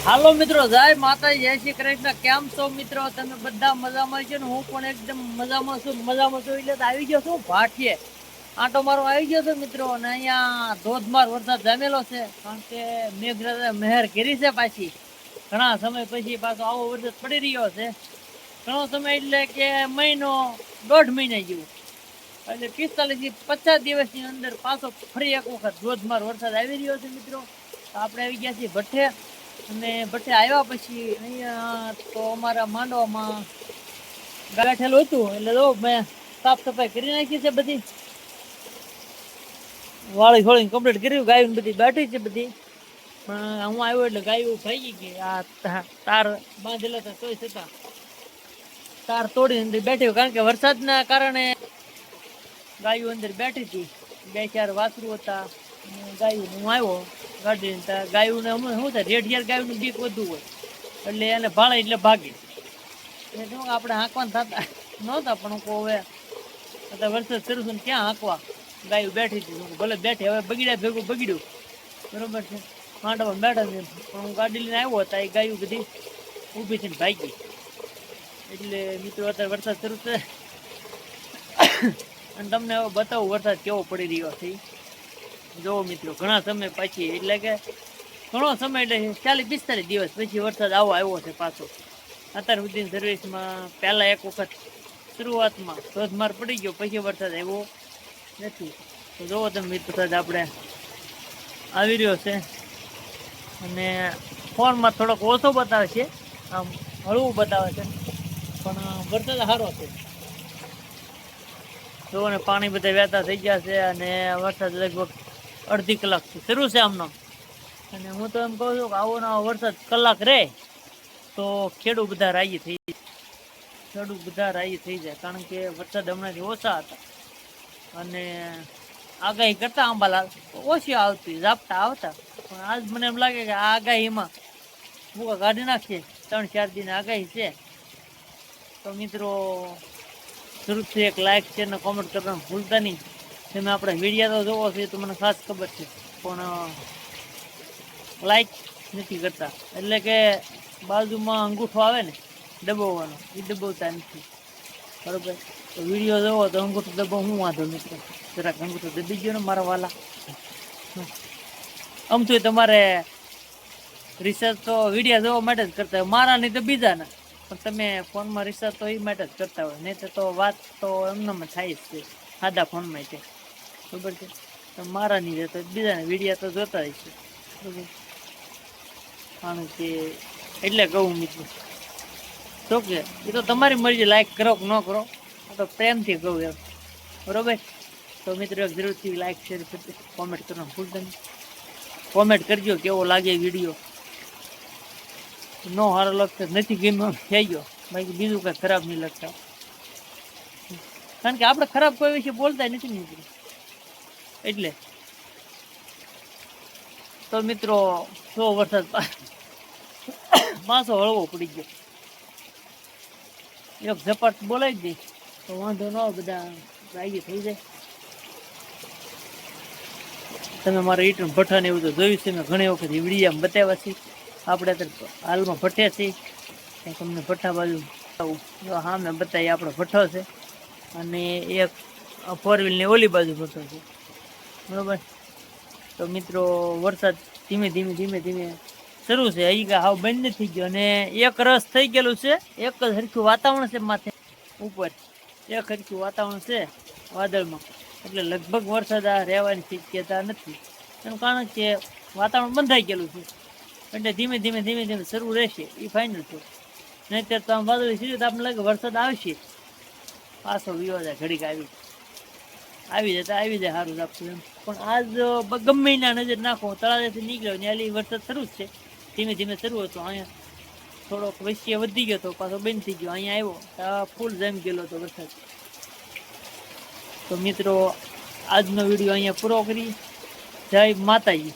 હાલો મિત્રો, જય માતા જય શ્રી કૃષ્ણ. કેમ છો મિત્રો? તમે બધા મજામાં છો ને? હું પણ એકદમ મજામાં છું મજામાં છું. એટલે આવી ગયો છું ભાટીએ આંટો મારો આવી ગયો છે મિત્રો, અને અહીંયા ધોધમાર વરસાદ જામેલો છે, કારણ કે મેઘરાજા મહેર કરી છે પાછી. ઘણા સમય પછી પાછો આવો વરસાદ પડી રહ્યો છે. ઘણો સમય એટલે કે મહિનો દોઢ મહિના જેવું. એટલે પિસ્તાલીસથી પચાસ દિવસની અંદર પાછો ફરી એક વખત ધોધમાર વરસાદ આવી રહ્યો છે મિત્રો. આપણે આવી ગયા છીએ ભઠ્ઠે. અને ભઠ્ઠે આવ્યા પછી અહીંયા તો અમારા માંડવામાં ગાંઠેલું હતું, એટલે જો મેં સાફ સફાઈ કરી નાખી છે બધી. વાળી ખોળીને કમ્પ્લીટ કર્યું ગાયું બધી બેઠી છે બધી. પણ હું આવ્યો એટલે ગાયું ભાઈ ગઈ. આ તાર બાંધેલા હતા તોય છતાં તાર તોડી અંદર બેઠી કારણ કે વરસાદના કારણે ગાયું અંદર બેઠી હતી. બે ચાર વાસરું હતા. ગાયું હું આવ્યો. ગાડી ગાયું ને હમણાં શું થાય, રેઢિયાર ગાયું બીક વધુ હોય. એટલે એને ભાળે એટલે ભાગે. એટલે શું આપણે હાંકવાના થતા નહોતા, પણ હું કહું હવે અત્યારે વરસાદ શરૂ ને ક્યાં હાંકવા? ગાયું બેઠી હતી. ભલે બેઠી, હવે બગડ્યા ભેગું બગડ્યું. બરોબર છે? માંડવા બેઠા છે. પણ હું ગાડી લઈને આવ્યો હતા એ ગાયું બધી ઊભી થઈને ભાગી. એટલે મિત્રો, અત્યારે વરસાદ શરૂ છે. અને તમને હવે બતાવું વરસાદ કેવો પડી રહ્યો છે જોવો મિત્રો, ઘણા સમય પછી, એટલે કે ઘણો સમય એટલે ચાલીસ પિસ્તાલીસ દિવસ પછી વરસાદ આવો આવ્યો છે પાછો. અત્યાર સુધી સર્વિસમાં પહેલાં એક વખત શરૂઆતમાં ધોધમાર પડી ગયો, પછી વરસાદ આવ્યો નથી. તો જોવો તમે મિત્રો સાથે આપણે આવી રહ્યો છે. અને ફોનમાં થોડોક ઓછો બતાવે છે, આમ હળવું બતાવે છે. પણ વરસાદ સારો છે. જોવો ને, પાણી બધા વહેતા થઈ ગયા છે અને વરસાદ લગભગ અડધી કલાકથી શરૂ છે આમનો. અને હું તો એમ કહું છું કે આવો ને આવો વરસાદ કલાક રહે તો ખેડૂત બધા રાજી થઈ જાય. ખેડૂત બધા રાજી થઈ જાય, કારણ કે વરસાદ હમણાંથી ઓછા હતા. અને આગાહી કરતા આંબાલાલ ઓછી આવતી, ઝાપટા આવતા. પણ આજ મને એમ લાગે કે આ આગાહીમાં ભૂકા કાઢી નાખીએ. ત્રણ, ચાર દિન આગાહી છે. તો મિત્રો, જરૂરથી એક લાઈક છે ને કોમેન્ટ કરવાનું ભૂલતા નહીં. તમે આપણે વિડીયા તો જોવો છે, તો મને ખાસ ખબર છે. પણ લાઈક નથી કરતા. એટલે કે બાજુમાં અંગૂઠો આવે ને, દબાવવાનો, એ દબાવતા નથી. બરોબર? તો વીડિયો જોવો તો અંગૂઠો દબાવ, હું વાંધો મિત્રો જરાક અંગૂઠો દબી ગયો ને મારા વાલા. આમ તો તમારે રિસર્ચ તો વીડિયો જોવા માટે જ કરતા હોય. મારા નહીં તો બીજાના. પણ તમે ફોનમાં રિસર્ચ તો એ માટે જ કરતા હોય. નહીં તો વાત તો એમનામાં થાય જ છે. સાદા ફોનમાં તે બરોબર છે? મારા નહીં રહેતા બીજાના વિડીયા તો જોતા છે બરોબર? કારણ કે એટલે કહું મિત્રો. તો કે, એ તો તમારી મરજી લાઈક કરો કે ન કરો, આ તો પ્રેમથી કહું એમ. બરોબર? તો મિત્રો જરૂરથી લાઈક શેર કોમેન્ટ કરવાનું ભૂલતા નહીં. કોમેન્ટ કરજો, કેવો લાગે વીડિયો. નો સારો લાગતો, નથી ગમ્યો, થઈ ગયો. બાકી બીજું કાંઈ ખરાબ નહીં લાગતા. કારણ કે આપણે ખરાબ કોઈ વિશે બોલતા નથી ને મિત્રો. એટલે. તો મિત્રો સો વરસાદ પાછો હળવો પડી ગયો. એક ઝપાટ બોલાવી દે. તો વાંધો ન બધા રાજી થઈ જાય. તમે મારા ઈટન ભઠ્ઠાને એવું તો જોયું છે મેં ઘણી વખત વિડીયામાં બતાવ્યા છે. આપણે અત્યારે હાલમાં ભઠ્ઠે છીએ તમને ભઠ્ઠા બાજુ હા, મેં બતાવી, આપણો ભઠ્ઠો છે. અને એક ફોર વ્હીલની ઓલી બાજુ ભઠ્ઠો છે. બરોબર? તો મિત્રો, વરસાદ ધીમે ધીમે ધીમે ધીમે શરૂ છે. અહીં કે હાવ બંધ નથી થઈ ગયો અને એક રસ થઈ ગયેલું છે. એક જ સરખું વાતાવરણ છે માથે, ઉપર. એક સરખું વાતાવરણ છે વાદળમાં. એટલે લગભગ વરસાદ આ રહેવાની શક્યતા નથી. એનું કારણ કે વાતાવરણ બંધાઈ ગયેલું છે. એટલે ધીમે ધીમે ધીમે ધીમે શરૂ રહેશે. એ ફાઇનલ છે. નહીંતર તો આમ વાદળી સીધું તો આપણે લાગે વરસાદ આવશે. પાછો વિવાદ ઘડીક આવી. આવી જાય તો આવી જાય સારું આપતું એમ. પણ આજ ગમે ના નજર નાખો તળાવેથી નીકળ્યો ને આલી વરસાદ શરૂ જ છે. ધીમે ધીમે શરૂ હતો. અહીંયા થોડોક વૈશ્ય વધી ગયો તો પાછો બંધ થઈ ગયો. અહીંયા આવ્યો, તો ફૂલ જેમ ગયેલો હતો વરસાદ. તો મિત્રો, આજનો વીડિયો અહીંયા પૂરો કરી. જય માતાજી.